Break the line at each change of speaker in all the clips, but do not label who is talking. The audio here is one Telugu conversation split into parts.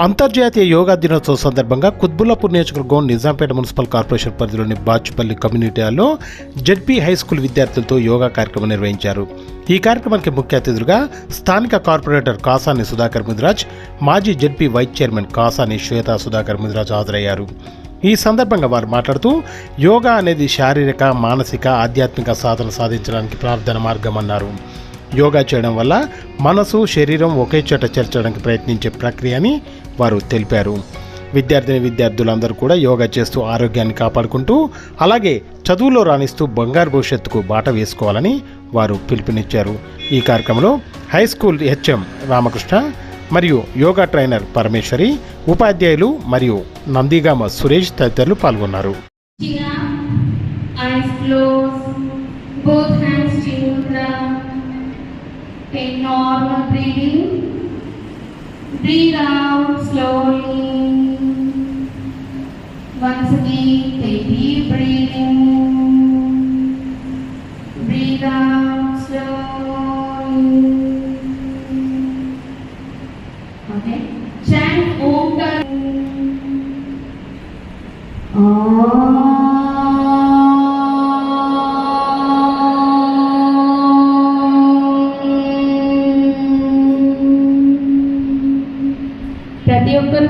అంతర్జాతీయ యోగా దినోత్సవం సందర్భంగా కుత్బుల్లాపూర్ నియోజకవర్గం నిజాంపేట మున్సిపల్ కార్పొరేషన్ పరిధిలోని బాచుపల్లి కమ్యూనిటీ హాల్లో జడ్పీ హై స్కూల్ విద్యార్థులతో యోగా కార్యక్రమం నిర్వహించారు. ఈ కార్యక్రమానికి ముఖ్య అతిథులుగా స్థానిక కార్పొరేటర్ కాసాని సుధాకర్ ముదిరాజ్ మాజీ ZP vice chairman Kasani Shweta Sudhakar Mudiraj హాజరయ్యారు. ఈ సందర్భంగా వారు మాట్లాడుతూ యోగా అనేది శారీరక మానసిక ఆధ్యాత్మిక సాధన సాధించడానికి ప్రార్థన మార్గం అన్నారు. యోగా చేయడం వల్ల మనసు శరీరం ఒకే చోట చేర్చడానికి ప్రయత్నించే ప్రక్రియ అని వారు తెలిపారు విద్యార్థిని విద్యార్థులందరూ కూడా యోగా చేస్తూ ఆరోగ్యాన్ని కాపాడుకుంటూ అలాగే చదువులో రాణిస్తూ బంగారు భవిష్యత్తుకు బాట వేసుకోవాలని వారు పిలుపునిచ్చారు ఈ కార్యక్రమంలో హై స్కూల్ హెచ్ఎం రామకృష్ణ మరియు యోగా ట్రైనర్ పరమేశ్వరి ఉపాధ్యాయులు మరియు నందిగామ సురేష్ తదితరులు పాల్గొన్నారు
both hands. Take normal breathing. Breathe out slowly. Once again,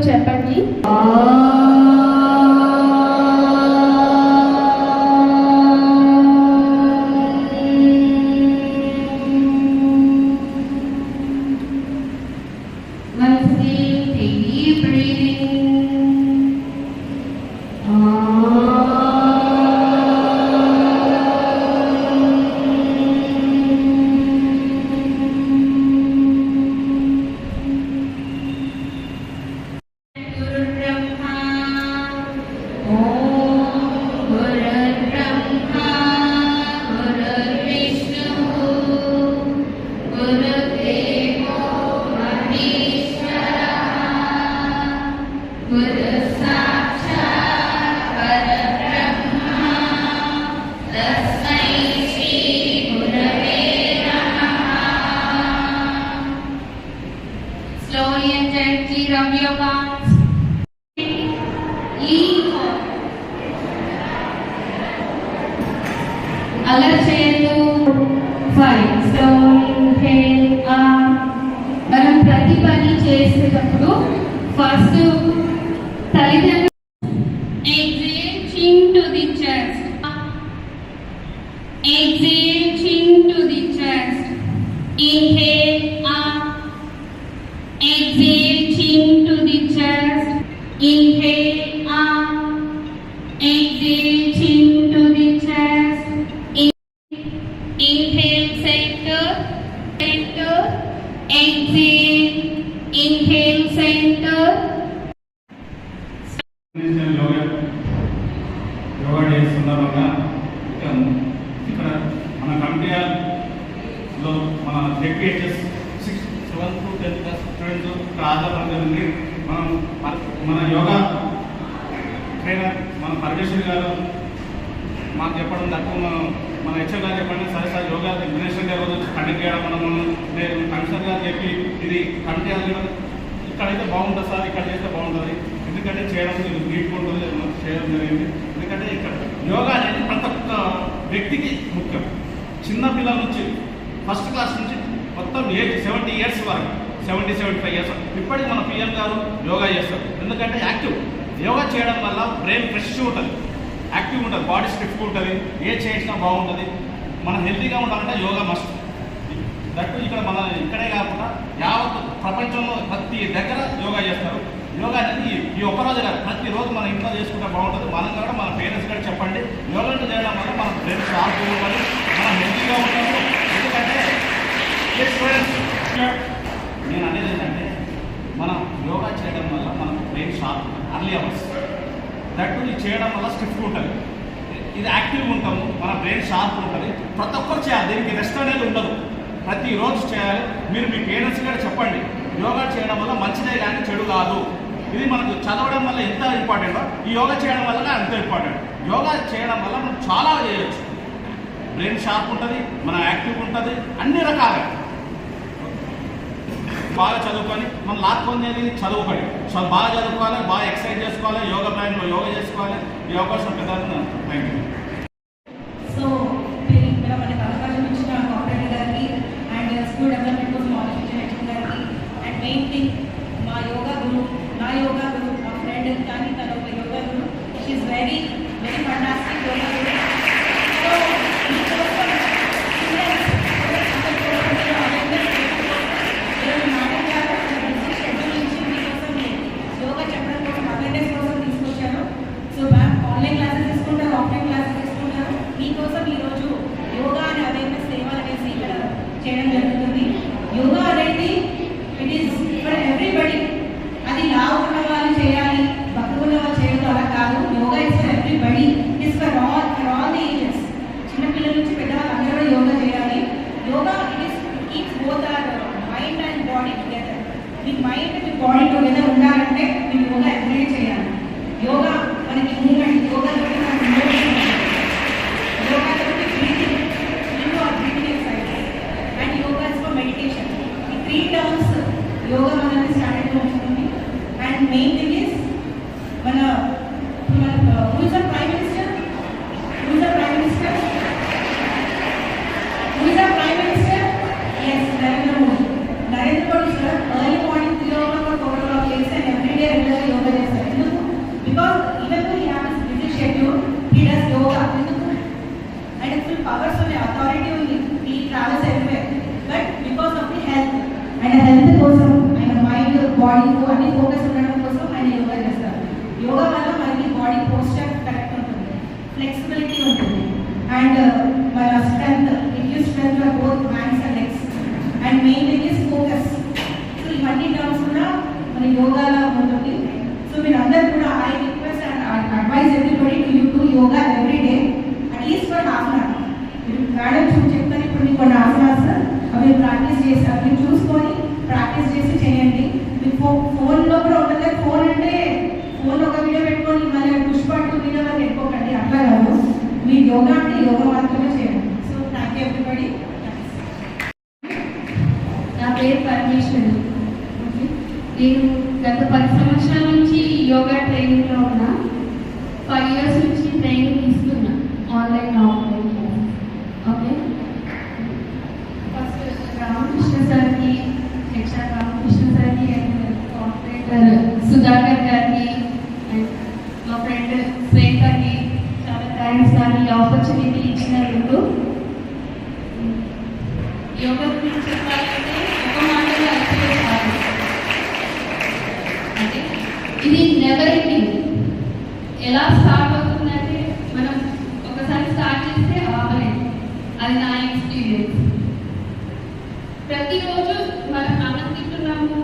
ప్రతి gently rub your palms. Lean forward. అలర్ చేయొద్దు Inhale up. Exhale, chin to the chest. In- Inhale, center, center. Exhale, inhale, center.
International yoga yoga day సందర్భంగా ఇక్కడ ఇక్కడ మన కమిటీలో మన ZPHS six seventh to tenth class students ఇక్కడ హాజరు జరిగింది మనం మన యోగా ట్రైనర్ మన పరమేశ్వరి గారు మాకు చెప్పడం తక్కువ మనం మన హెచ్ఎం గారు చెప్పండి సరే సార్ యోగా మినిస్టర్ గారు రోజు కండక్ట్ చేయడం మనము నేను కమిషనర్ గారు చెప్పి ఇది కమిటీ హాల్ ఇక్కడైతే బాగుంటుంది సార్ ఇక్కడ చేస్తే బాగుంటుంది. ఎందుకంటే చేయడం నీట్గా ఉంటుంది మనం చేయడం జరిగింది. ఎందుకంటే ఇక్కడ యోగా అనేది ప్రతి ఒక్క వ్యక్తికి ముఖ్యం. చిన్న పిల్లల నుంచి ఫస్ట్ క్లాస్ నుంచి మొత్తం ఏజ్ సెవెంటీ ఇయర్స్ వరకు. సెవెంటీ సెవెంటీ ఫైవ్ ఇయర్స్ ఇప్పటికి మన పిఎం గారు యోగా చేస్తారు. ఎందుకంటే యాక్టివ్. యోగా చేయడం వల్ల బ్రెయిన్ ఫ్రెష్ ఉంటుంది. యాక్టివ్ ఉంటుంది. బాడీ స్టిఫ్గా ఉంటుంది. ఏ చేసినా బాగుంటుంది. మనం హెల్తీగా ఉండాలంటే యోగా మస్ట్ దట్టు ఇక్కడ మన ఇక్కడే కాకుండా యావత్ ప్రపంచంలో ప్రతి దగ్గర యోగా చేస్తారు. యోగా అనేది ఈ- ఒక్కరోజు కాదు ప్రతిరోజు మన ఇంట్లో చేసుకుంటే బాగుంటుంది. మనం కూడా మన పేరెంట్స్ కూడా చెప్పండి. యోగా చేయడం వల్ల మన బ్రెయిన్ షార్ప్ ఉండాలి. మనం హెల్తీగా ఉంటాము ఎందుకంటే స్టూడెంట్స్ నేను అనేది ఏంటంటే మనం యోగా చేయడం వల్ల మనం brain sharp early hours that ఇది చేయడం వల్ల స్టిఫ్ ఉంటుంది. ఇది యాక్టివ్గా ఉంటాము మన బ్రెయిన్ షార్ప్ ఉంటుంది. ప్రతి ఒక్కరు చేయాలి దీనికి రెస్ట్ అనేది ఉండదు. ప్రతిరోజు చేయాలి. మీరు మీ పేరెంట్స్ కూడా చెప్పండి యోగా చేయడం వల్ల మంచిదే కానీ చెడు కాదు. ఇది మనకు చదవడం వల్ల ఎంత ఇంపార్టెంటో ఈ యోగా చేయడం వల్ల అంత ఇంపార్టెంట్ యోగా చేయడం వల్ల మనం చాలా చేయొచ్చు. బ్రెయిన్ షార్ప్ ఉంటుంది మన యాక్టివ్ ఉంటుంది అన్ని రకాలుగా. బాగా చదువుకొని మనం లాక్కొనేది చదువుకోండి. సో బాగా చదువుకోవాలి బాగా ఎక్సర్సైజ్ చేసుకోవాలి యోగా ప్లాన్లో యోగా చేసుకోవాలి ఈ అవకాశం పెద్ద థ్యాంక్ యూ
సో మీరు ఇక్కడ మనకి అవకాశం ఇచ్చిన కోఆపరేటర్ గారికి అండ్ స్కూల్ డెవలప్మెంట్ కోసం ఆలోచించిన హెచ్ఎం గారికి అండ్ మెయిన్ థింగ్ మా యోగా గురు నా యోగా గురు మా ఫ్రెండ్ కానీ తన ఒక yoga guru she very very fantastic yoga guru so మీకోసం students, అందరి కోసం మీరు awareness ఈరోజు మేడం గారు బిజీ షెడ్యూల్ నుంచి మీకోసం యోగా చెప్పడం కోసం అవేర్నెస్ కోసం తీసుకొచ్చారు సో మ్యామ్ ఆన్లైన్ క్లాసెస్ తీసుకుంటారు ఆఫ్లైన్ క్లాసెస్ తీసుకుంటారు మీకోసం ఈరోజు యోగా అనే అవేర్నెస్ సేవ అనేసి ఇక్కడ చేయడం జరుగుతుంది యోగా అనేది ఇట్ ఈస్ ఫర్ ఎవ్రీబడి అది లావు ఉన్న వాళ్ళు చేయాలి బక్కగా ఉన్న వాళ్ళు చేయడం అలా కాదు yoga is for everybody is for all for all the ages చిన్నపిల్లల నుంచి పెద్దవాళ్ళు అందరూ కూడా యోగా చేయాలి yoga it is keeps both our mind and body together me mind మీ బాడీ టుగెదర్ ఉండాలంటే మీరు యోగా ఎవ్రీడే చేయాలి. యోగా మన యోగాలో ఉంటుంది. సో మీరు అందరూ కూడా I request and advise everybody to you to yoga every day at least for half an hour madam చూసి చెప్తాను ఇప్పుడు మీకు కొన్ని ఆసనాస్ అవి ప్రాక్టీస్ చేసి అవి చూసుకొని ప్రాక్టీస్ చేసి చేయండి. మీకు ఫో ఫోన్లో కూడా ఉంటుంది. ఫోన్ అంటే ఫోన్ ఒక వీడియో పెట్టుకొని మళ్ళీ పుష్పాటు వీడియో వరకు పెట్టుకోకండి. అట్లా కాదు. మీ యోగా అంటే యోగా మాత్రం చేయండి సో థ్యాంక్ యూ ఎవ్రీబడి
నా పేరు పరమేశ్వరి ఓకే. నేను గత పది సంవత్సరాల నుంచి యోగా ట్రైనింగ్లో ఉన్నా ఫైవ్ ఇయర్స్ నుంచి ట్రైనింగ్ తీసుకున్నా. Online offline okay first Ramakrishna సార్కి హెచ్ఆర్ రామకృష్ణ సార్కి అండ్ కార్పొరేటర్ సుధాకర్ గారికి అండ్ మా ఫ్రెండ్ శ్వేతకి చాలా థ్యాంక్స్ సార్ ఈ ఆపర్చునిటీ ఇచ్చినందుకు. యోగా గురించి చెప్పాలంటే ఒక మాటలో అయిపోయి అంటే ఇది నెవర్ ఎండింగ్ ఎలా స్టార్ట్ అవుతుందంటే మనం ఒకసారి స్టార్ట్ చేస్తే ఆపలేదు అది నా ఎక్స్పీరియన్స్ ప్రతిరోజు మనం అన్నం తింటున్నాము